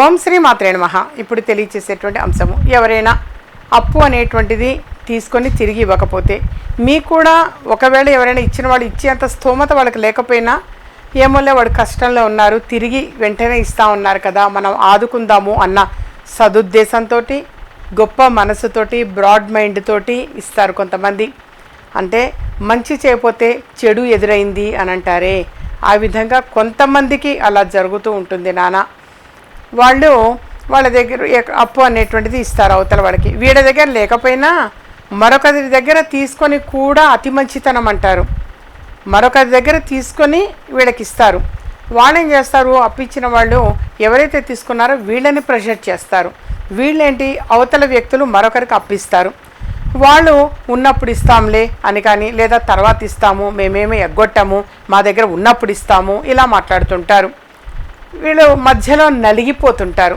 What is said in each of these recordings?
ఓం శ్రీ మాత్రే నమః. ఇప్పుడు తెలియచేసేటువంటి అంశము ఎవరైనా అప్పు అనేటువంటిది తీసుకొని తిరిగి ఇవ్వకపోతే మీకు కూడా ఒకవేళ ఎవరైనా ఇచ్చిన వాళ్ళు ఇచ్చేంత స్తోమత వాళ్ళకి లేకపోయినా ఏమోలే వాడు కష్టంలో ఉన్నారు తిరిగి వెంటనే ఇస్తా ఉన్నారు కదా మనం ఆదుకుందాము అన్న సదుద్దేశంతో గొప్ప మనసుతోటి బ్రాడ్ మైండ్ తోటి ఇస్తారు కొంతమంది. అంటే మంచి చేయపోతే చెడు ఎదురైంది అని అంటారే. ఆ విధంగా కొంతమందికి అలా జరుగుతూ ఉంటుంది నానా. వాళ్ళు వాళ్ళ దగ్గర అప్పు అనేటువంటిది ఇస్తారు అవతల వాళ్ళకి. వీడి దగ్గర లేకపోయినా మరొకరి దగ్గర తీసుకొని కూడా అతి మంచితనం అంటారు. మరొకరి దగ్గర తీసుకొని వీళ్ళకి ఇస్తారు. వాళ్ళు ఏం చేస్తారు? అప్పిచ్చిన వాళ్ళు ఎవరైతే తీసుకున్నారో వీళ్ళని ప్రెషర్ చేస్తారు. వీళ్ళేంటి? అవతల వ్యక్తులు మరొకరికి అప్పిస్తారు వాళ్ళు ఉన్నప్పుడు ఇస్తాంలే అని కానీ లేదా తర్వాత ఇస్తాము మేమేమి ఎగ్గొట్టాము మా దగ్గర ఉన్నప్పుడు ఇస్తాము ఇలా మాట్లాడుతుంటారు. వీళ్ళు మధ్యలో నలిగిపోతుంటారు.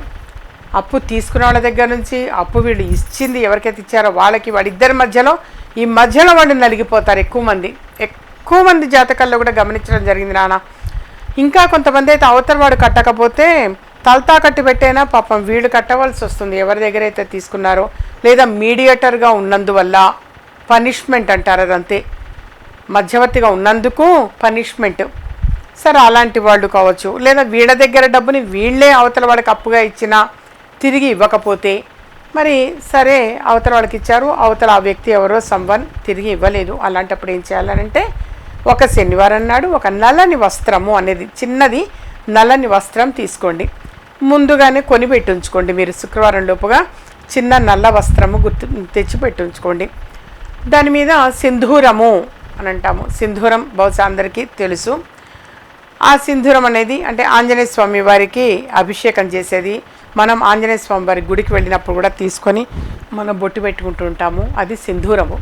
అప్పు తీసుకున్న వాళ్ళ దగ్గర నుంచి అప్పు వీళ్ళు ఇచ్చింది ఎవరికైతే ఇచ్చారో వాళ్ళకి వాళ్ళిద్దరి మధ్యలో ఈ మధ్యలో వాళ్ళు నలిగిపోతారు ఎక్కువ మంది. ఎక్కువ మంది జాతకాల్లో కూడా గమనించడం జరిగింది నాన్న. ఇంకా కొంతమంది అయితే అవతల వాడు కట్టకపోతే తలతా కట్టి పెట్టైనా పాపం వీళ్ళు కట్టవలసి వస్తుంది. ఎవరి దగ్గర అయితే తీసుకున్నారో లేదా మీడియేటర్గా ఉన్నందువల్ల పనిష్మెంట్ అంటారు అదంతే. మధ్యవర్తిగా ఉన్నందుకు పనిష్మెంట్. సరే అలాంటి వాళ్ళు కావచ్చు. లేదా వీళ్ళ దగ్గర డబ్బుని వీళ్ళే అవతల వాళ్ళకి అప్పుగా ఇచ్చినా తిరిగి ఇవ్వకపోతే మరి సరే అవతల వాళ్ళకి ఇచ్చారు అవతల ఆ వ్యక్తి ఎవరో సంవన్ తిరిగి ఇవ్వలేదు. అలాంటప్పుడు ఏం చేయాలనంటే ఒక శనివారం నాడు ఒక నల్లని వస్త్రము అనేది చిన్నది నల్లని వస్త్రం తీసుకోండి. ముందుగానే కొని పెట్టించుకోండి మీరు. శుక్రవారం లోపుగా చిన్న నల్ల వస్త్రము గుర్తు తెచ్చి పెట్టించుకోండి దాని మీద సింధూరము అని అంటాము. సింధూరం బహుశా అందరికీ తెలుసు. ఆ సింధూరం అనేది అంటే ఆంజనేయ స్వామి వారికి అభిషేకం చేసేది. మనం ఆంజనేయ స్వామి వారి గుడికి వెళ్ళినప్పుడు కూడా తీసుకొని మనం బొట్టు పెట్టుకుంటూ ఉంటాము. అది సింధూరము.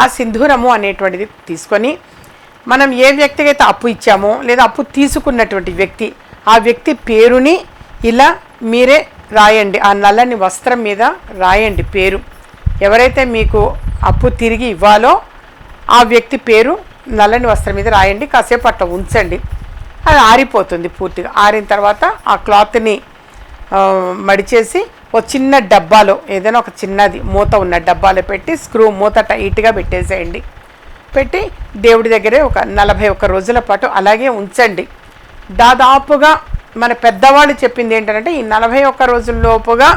ఆ సింధూరము అనేటువంటిది తీసుకొని మనం ఏ వ్యక్తికి అయితే అప్పు ఇచ్చామో లేదా అప్పు తీసుకున్నటువంటి వ్యక్తి ఆ వ్యక్తి పేరుని ఇలా మీరే రాయండి. ఆ నల్లని వస్త్రం మీద రాయండి పేరు. ఎవరైతే మీకు అప్పు తిరిగి ఇవ్వాలో ఆ వ్యక్తి పేరు నల్లని వస్త్రం మీద రాయండి కాసేపు అట్లా ఉంచండి. అది ఆరిపోతుంది పూర్తిగా. ఆరిన తర్వాత ఆ క్లాత్ని మడిచేసి ఒక చిన్న డబ్బాలో ఏదైనా ఒక చిన్నది మూత ఉన్న డబ్బాలో పెట్టి స్క్రూ మూత టైట్గా పెట్టేసేయండి. పెట్టి దేవుడి దగ్గరే ఒక నలభై ఒక్క రోజుల పాటు అలాగే ఉంచండి. దాదాపుగా మన పెద్దవాళ్ళు చెప్పింది ఏంటంటే ఈ నలభై ఒక్క రోజుల్లోపుగా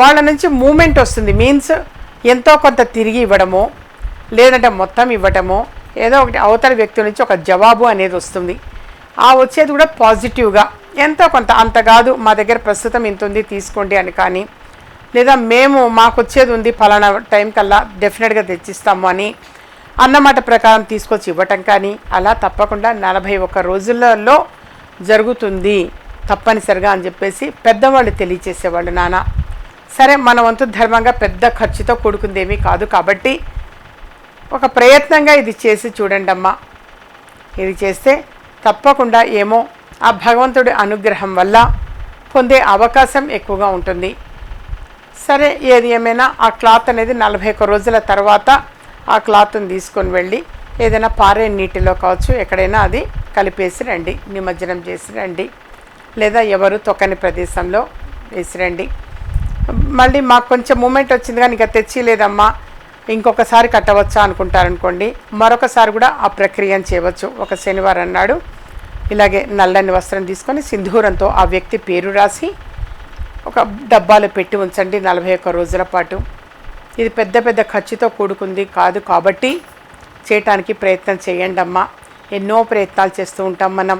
వాళ్ళ నుంచి మూమెంట్ వస్తుంది. మీన్స్ ఎంతో కొంత తిరిగి ఇవ్వడమో లేదంటే మొత్తం ఇవ్వటము ఏదో ఒకటి అవతల వ్యక్తుల నుంచి ఒక జవాబు అనేది వస్తుంది. ఆ వచ్చేది కూడా పాజిటివ్గా ఎంతో కొంత అంత కాదు మా దగ్గర ప్రస్తుతం ఇంత ఉంది తీసుకోండి అని కానీ లేదా మేము మాకు వచ్చేది ఉంది ఫలానా టైం కల్లా డెఫినెట్గా తెచ్చిస్తాము అని అన్నమాట ప్రకారం తీసుకొచ్చి ఇవ్వటం కానీ అలా తప్పకుండా నలభై ఒక్క రోజులలో జరుగుతుంది. తప్పనిసరిగా అని చెప్పేసి పెద్దవాళ్ళు తెలియచేసేవాళ్ళు నాన్న. సరే మన వంతు ధర్మంగా పెద్ద ఖర్చుతో కూడుకుందేమీ కాదు కాబట్టి ఒక ప్రయత్నంగా ఇది చేసి చూడండి అమ్మా ఇది చేస్తే తప్పకుండా ఏమో ఆ భగవంతుడి అనుగ్రహం వల్ల పొందే అవకాశం ఎక్కువగా ఉంటుంది. సరే ఏది ఏమైనా ఆ క్లాత్ అనేది నలభై ఒక్క రోజుల తర్వాత ఆ క్లాత్ని తీసుకొని వెళ్ళి ఏదైనా పారే నీటిలో కావచ్చు ఎక్కడైనా అది కలిపేసి రండి నిమజ్జనం చేసి రండి. లేదా ఎవరు తొక్కని ప్రదేశంలో వేసి రండి. మళ్ళీ మాకు కొంచెం మూమెంట్ వచ్చింది కానీ ఇంకా తెచ్చి లేదమ్మా ఇంకొకసారి కట్టవచ్చా అనుకుంటారనుకోండి మరొకసారి కూడా ఆ ప్రక్రియను చేయవచ్చు. ఒక శనివారం నాడు ఇలాగే నల్లని వస్త్రం తీసుకొని సింధూరంతో ఆ వ్యక్తి పేరు రాసి ఒక డబ్బాలో పెట్టి ఉంచండి నలభై ఒక్క రోజుల పాటు. ఇది పెద్ద పెద్ద ఖర్చుతో కూడుకుంది కాదు కాబట్టి చేయటానికి ప్రయత్నం చేయండి అమ్మా. ఎన్నో ప్రయత్నాలు చేస్తూ ఉంటాం మనం.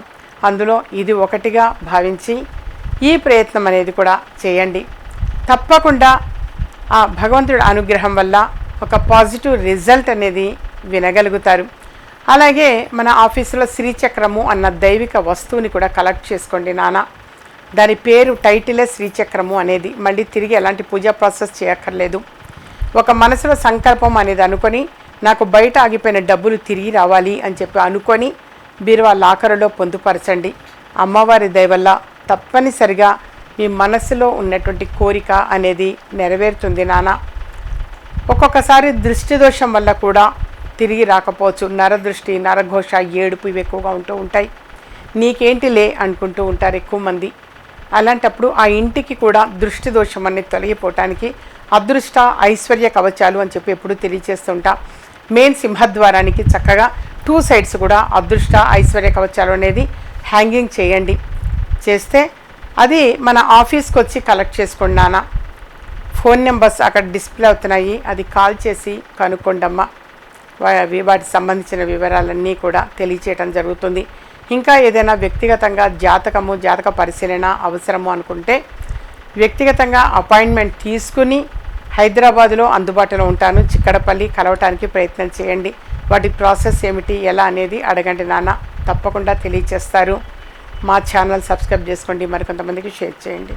అందులో ఇది ఒకటిగా భావించి ఈ ప్రయత్నం అనేది కూడా చేయండి. తప్పకుండా ఆ భగవంతుడి అనుగ్రహం వల్ల ఒక పాజిటివ్ రిజల్ట్ అనేది వినగలుగుతారు. అలాగే మన ఆఫీసులో శ్రీచక్రము అన్న దైవిక వస్తువుని కూడా కలెక్ట్ చేసుకోండి నాన్న దాని పేరు టైటిలే శ్రీచక్రము అనేది. మళ్ళీ తిరిగి ఎలాంటి పూజా ప్రాసెస్ చేయక్కర్లేదు. ఒక మనసులో సంకల్పం అనేది అనుకొని నాకు బయట ఆగిపోయిన డబ్బులు తిరిగి రావాలి అని చెప్పి అనుకొని బీరువా లాకరులో పొందుపరచండి. అమ్మవారి దయవల్ల తప్పనిసరిగా మీ మనసులో ఉన్నటువంటి కోరిక అనేది నెరవేరుతుంది నాన్న ఒక్కొక్కసారి దృష్టి దోషం వల్ల కూడా తిరిగి రాకపోవచ్చు. నరదృష్టి నరఘోష ఏడుపు ఇవి ఎక్కువగా ఉంటూ ఉంటాయి. నీకేంటిలే అనుకుంటూ ఉంటారు ఎక్కువ మంది. అలాంటప్పుడు ఆ ఇంటికి కూడా దృష్టి దోషం అనేది తొలగిపోవటానికి అదృష్ట ఐశ్వర్య కవచాలు అని చెప్పి ఎప్పుడు తెలియజేస్తుంటా. మెయిన్ సింహద్వారానికి చక్కగా టూ సైడ్స్ కూడా అదృష్ట ఐశ్వర్య కవచాలు అనేది హ్యాంగింగ్ చేయండి. చేస్తే అది మన ఆఫీస్కి వచ్చి కలెక్ట్ చేసుకోండి ఫోన్ నెంబర్స్ అక్కడ డిస్ప్లే అవుతున్నాయి. అది కాల్ చేసి కనుక్కోండమ్మా. అవి వాటికి సంబంధించిన వివరాలన్నీ కూడా తెలియచేయటం జరుగుతుంది. ఇంకా ఏదైనా వ్యక్తిగతంగా జాతకము జాతక పరిశీలన అవసరము అనుకుంటే వ్యక్తిగతంగా అపాయింట్మెంట్ తీసుకుని హైదరాబాదులో అందుబాటులో ఉంటాను. చిక్కడపల్లి కలవటానికి ప్రయత్నం చేయండి. వాటి ప్రాసెస్ ఏమిటి ఎలా అనేది అడగండి నాన్న. తప్పకుండా తెలియచేస్తారు. మా ఛానల్ సబ్స్క్రైబ్ చేసుకోండి. మరికొంతమందికి షేర్ చేయండి.